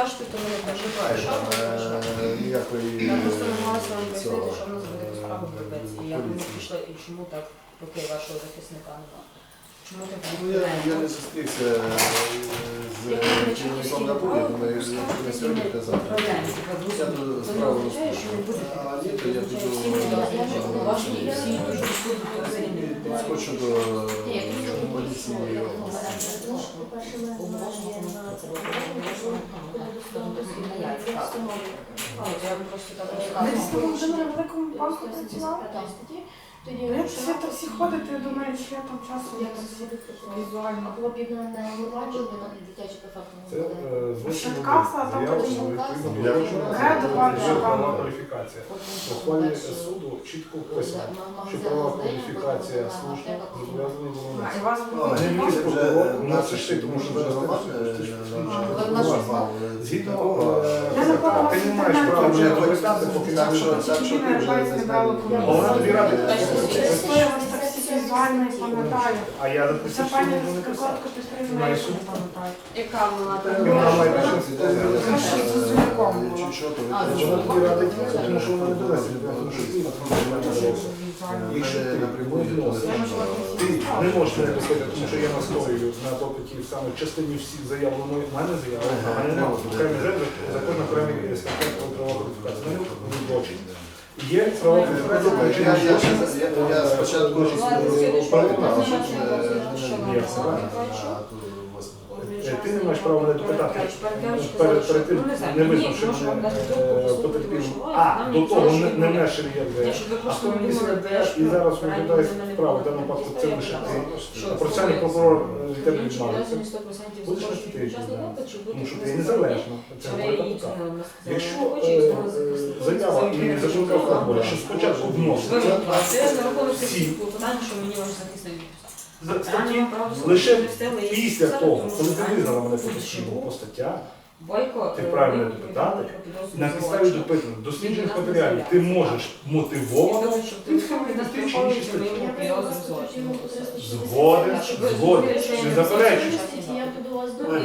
скажете, то ми не переживаємо. Е, Я просто намагалася вам пояснити, що в нас буде справа і як ми Поліції. пішли, і чому так, поки вашого захисника нема. Чому так Ну, я, я не зустрівся е, з керівником на полі, думаю, якщо не сьогодні, то завтра. Я до не не буде. А ні, то я піду не підскочу до поліції. Я просто так розказую. Працювали? Ну, Як всі так всі я думаю, що я там часу я там всі візуально. Було б не на дитячі Це професійні е, зовсім Шаткаса, а там заява, відповідно, Я кваліфікація. Ухвалі суду чітко вписано, що права кваліфікація служб зобов'язані було А. І вас А, буде не ні, міг це вже у нас ще, тому що вже е, 166. нам Наш вже мав, е, Згідно е, Я ти не маєш права вже допитати, поки так, не що виписано. ти вже не не знаєш. А вона тобі радить. Що я вас так всі візуально і пам'ятаю. А я Це що пані Петрівна, Знаєш, я не пам'ятаю. Яка вона там? Вона має Е, е, Вона ще з Зузуляком е, чи що, то ви А, Вона тобі можете радить, сказати, тому що вона не довести, тому що ти Візуально. Якщо ти напрямую не ти можеш мене писати, тому що я настоюю на допиті саме в частині всіх заяв, воно в мене заява, а мене немає. Окремі жертви, закон окремі статті про права кваліфікації. Мене не злочин. Є які я- я я- Я спочатку Е, що це- е, Ні, все правильно. а. Е, Ти не маєш права мене допитати. Перед, перед тим не визнавши мене е, потерпілим. А, до того не, не внесши ЄРДР. А хто мені ЄРДР і зараз виглядає справу, в даному випадку це лише ти. Процесуальний прокурор е, від тебе відмовиться. Будеш нести відповідальність. Тому що ти незалежно. Це говорить адвокат. Якщо е, е, заява і закликав факт, що спочатку вноситься Це на рахунок Всі. всіх що мені ваш захисник статті лише після того, коли ти визнала мене потерпілим по статтях, Бойко, Ти е, вправі допитати, підозру на підставі злочин. допитаних досліджених матеріалів ти можеш мотивовано Тому що ти підозру злочину. Згоден, згоден, не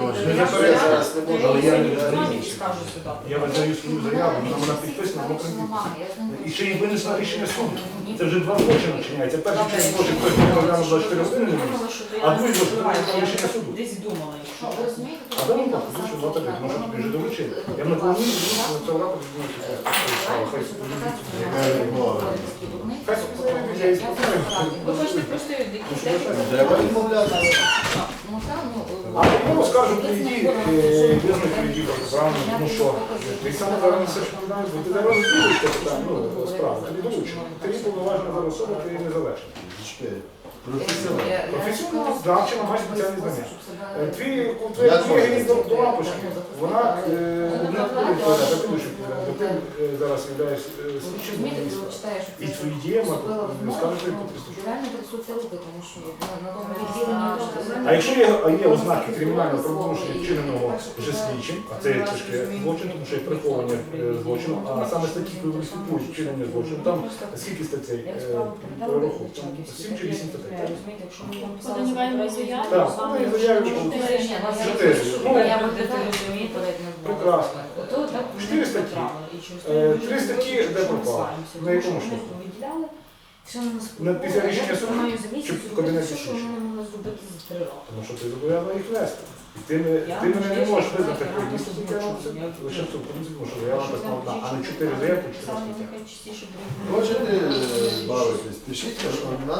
Боже, Не зараз можу, але я не скажу сюди. Я визнаю свою заяву, вона вона підписана, вона прийняти. І ще й винесено рішення суду. Це вже два злочини вчиняється. Перший член злочин хтось не програму 24 години не. А другий злочин це рішення суду. Десь думала, якщо. Ви розумієте, А давно так, тому що тому що тобі вже доручили. Я на колоні, що це ну, справа, хай. Ви хочете просто якісь Треба відмовляти. Ну так, ну... А тому скажу, прийди, е, визнай прийди програму, тому що ти саме зараз несеш відповідальність, бо ти зараз розумієш це питання, ну, справа, тобі доручено. Ти повноважена зараз особа, ти незалежна. Чекай. Професіонал. Професійно навчена, має спеціальні знання. Е, Твій гість до, лампочки, вона е, не буде відповідати, ти будеш відповідати, ти е, зараз являєшся е, слідчим міністра. І твої діями скажуть, що ти приступиш. реально трясуться тому що на, на тому відділенні... А якщо є, є ознаки кримінального правопорушення вчиненого вже слідчим, а це є тяжке злочин, тому що є приховування е, злочину, а саме статті, коли виступують вчинення злочину, там скільки статей е, справу там 7 чи 8 статей. Так, вами, подаваємо що Чотири. Ну. Прекрасно. Чотири статті. І Е, три статті, де пропали? На якому повідомляли, що на нас На- після рішення суду? Маю за місяць в зробити кабінеті все, що не могли зробити за три роки. Тому що ти зобов'язана їх вести. І ти, не, Я ти мене не можу можеш визнати повністю я я- лише в цьому тому що я вам так а не чотири заявки, чотири Саме нехай частіше. Хочете е, бавитись, пишіть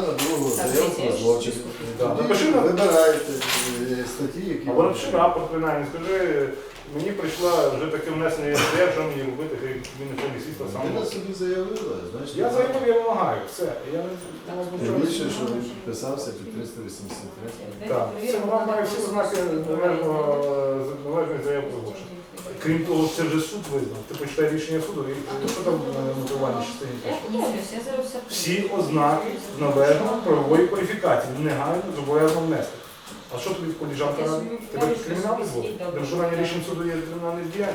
на другу заявку на злочин. Да. Тоді Напиши на- Вибираєте е, статті, які Або напиши рапорт принаймні, скажи, мені прийшла вже таке внесення ЄСДР, що мені робити, хай він не повні світла сам. ви на собі заявили, значить. Я заявив, я вимагаю, все. Я не Тим нічого більше, що він підписався під 383. Так, це вона має всі належного належної заяви про. Крім того, це вже суд визнав. Ти почитай рішення суду і що там е, мотивувальні частині Всі ознаки належної правової кваліфікації негайно зобов'язано внести. А що тобі коліжанка радить? Тебе тут кримінальний зводить? Держування рішень суду є кримінальне діяння.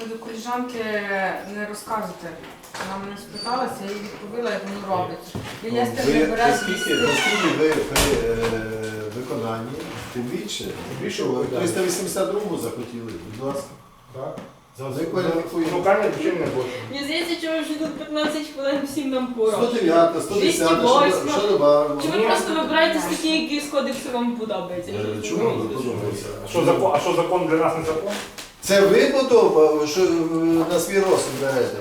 Ви до коліжанки не розказуєте. Вона мене спиталася, я їй відповіла, як воно робиться. Реєстр Ви не бере наскільки, наскільки ви при е, виконанні, тим більше. більше виконання. 382 захотіли, будь ласка. Так? За кваліфікуємо. шукання вчинення злочину. Мені здається, тут 15 хвилин всім нам пора. 109, 110, що, 208. що добавимо? Чи ви просто вибираєте статті, які з кодексу вам? Е, Чому ви подобається? А що закон, а що закон для нас не закон? Це ви подобав, що е, на свій розсуд берете?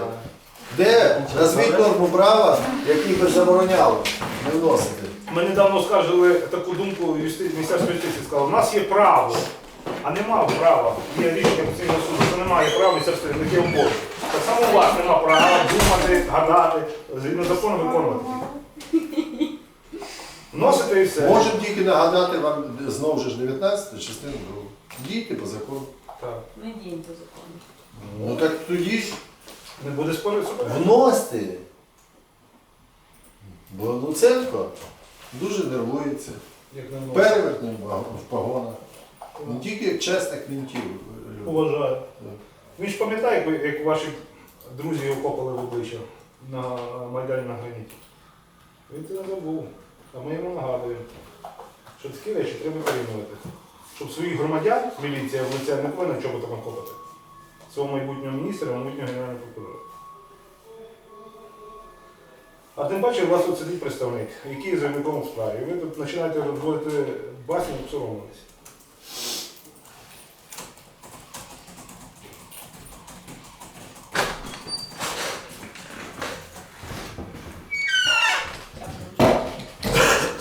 Де назвіть норму права, який би забороняв не вносити? Ми недавно скажили таку думку юсти... Міністерство юстиції сказало, у нас є право, а нема права. Є рішення Конституційного суду, що немає права міністерство не є обов'язок. Так само у вас нема права думати, гадати, згідно закону виконувати. Вносите і все. Можемо тільки нагадати вам знову ж 19 частину 2. Дійте по закону. Так. Не діємо по закону. Ну так тоді ж Не буде спорити суперечити. вносьте. Бо Луценко дуже нервується. Як не. Перевертним в погонах. Не тільки чесних мінтів. любить. Поважаю. Він ж пам'ятає, як, ваші друзі його в обличчя на Майдані на граніті. Він це не забув. А ми йому нагадуємо, що такі речі треба переймувати. Щоб своїх громадян міліція в не повинна чого там копати. Свого майбутнього міністра, майбутнього генерального прокурора. А тим паче у вас тут сидить представник, який заявником у справі. Ви тут починаєте розводити басні і соромитися.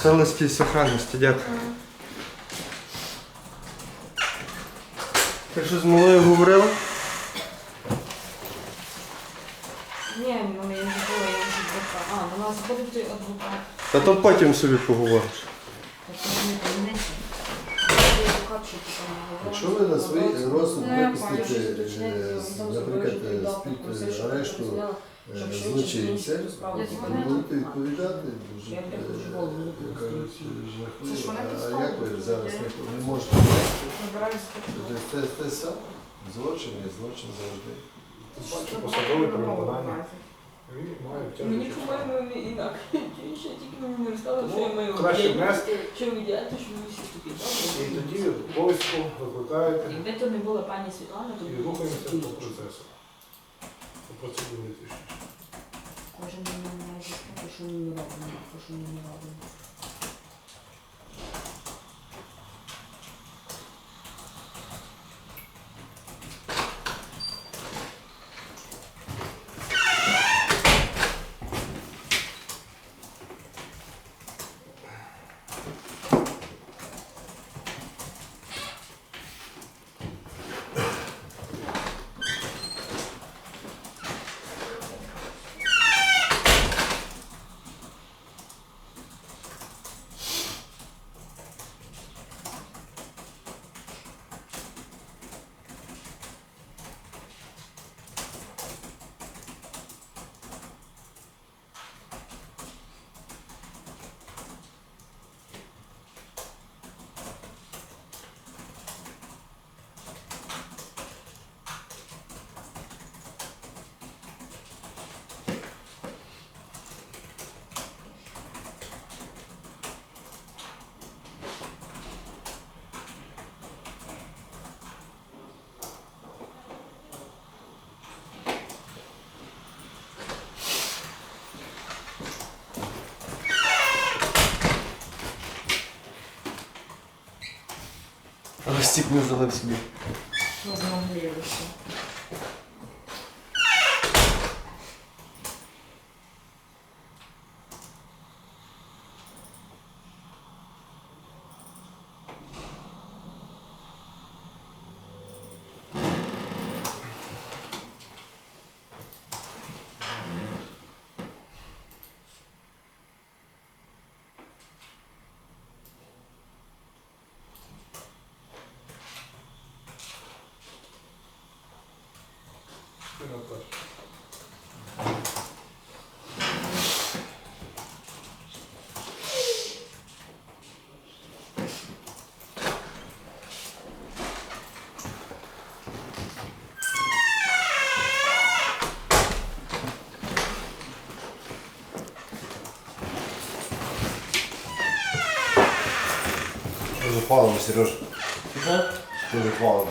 Целості і сохранності, дякую. Ти що з малою говорила? Ні, ну я не було, я вже адвокат. А, ну, у нас заходить адвокат. Та то потім собі поговориш. Так, це не таємниця. Той адвокат, що ти там говорила. Якщо ви на свій розсуд випустите, що е, наприклад, з-під е, арешту е, швидше злочинця, ви будете відповідати дуже, кажуть, А як ви зараз не, можете? Це, те саме. Злочин є злочин завжди. Посадовий при має Мені, тягнути. по-моєму, не інакше. Ще тільки мені не розказали, що я маю вдіяти. внести Що ви вдіяти, що ми всі такі і тоді повістку викликаєте Якби то не була пані Світлана, то і рухаємося по процесу. По процедурі точніше. Кожен має сказати, що ми не робимо, що ми не робимо. Ростік не залив собі. Що хвалимо, Сереж. Дуже хвалимо.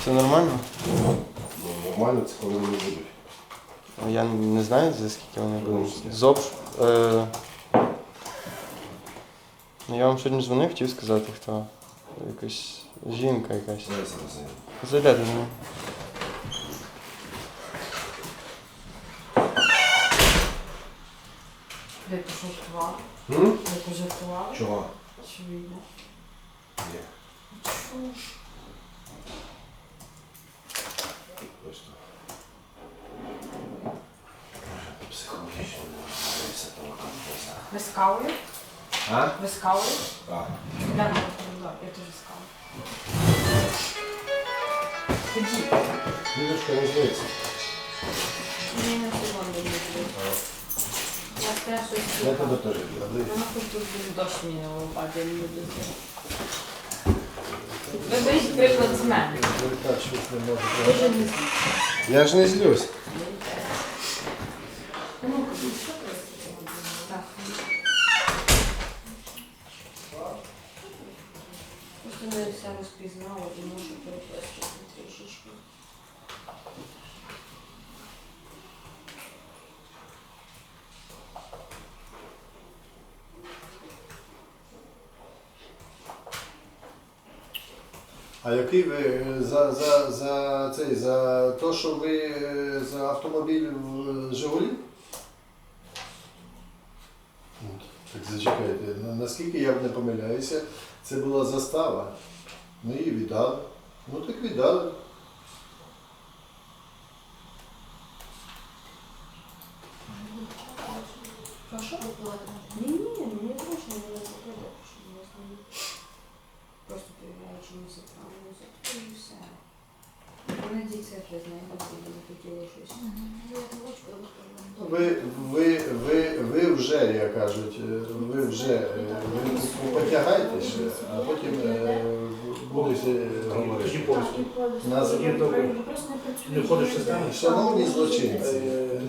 Все нормально? Ну, нормально, це коли вони будуть. Я не знаю, за скільки вони будуть. ЗОП. Е... Ну, я вам сьогодні дзвонив, хотів сказати, хто. Якась жінка якась. Зараз розумію. Зайдете до мене. Ви пожартували? М? Ви пожартували? Чого? Чи вийде? Ні. Чуш. Просто. Психологічно того конфуза. Ви з кавою? А? Ви з кавою? Так. Да, ну, да, я теж з кавою. Ходіть. Лідочка не на секунду не. Я теж щось Я тебе теж люблю. Вона хоч тут дощ мені не випаде, я не люблю це. Ви беріть приклад з мене. Я ж не злюсь. Так. Просто не все розпізнала і можу переписувати трішечки. А який ви е, за, за, за цей, за те, що ви е, за автомобіль в Жигулі? От, Так зачекайте, наскільки я б не помиляюся, це була застава. Ми її віддали. Ну так віддали. Прошу? Ні, ні, мені зручно, не закладати, щоб я знаю. Просто перевіряю, чи ми все правильно закрили і все. Цифри знаєте, коли захотіли щось. Ви, ви, ви, ви вже, як кажуть, е, ви вже е, ви потягайте ще, а потім е, будете говорити. Тоді добре. Не? Шановні злочинці,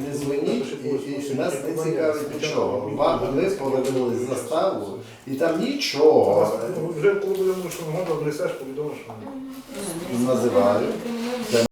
не дзвоніть і, і нас не цікавить нічого. Вам ми повернули заставу і там нічого Вже коли будемо що нагода, внесеш, повідомиш. що називаю. Це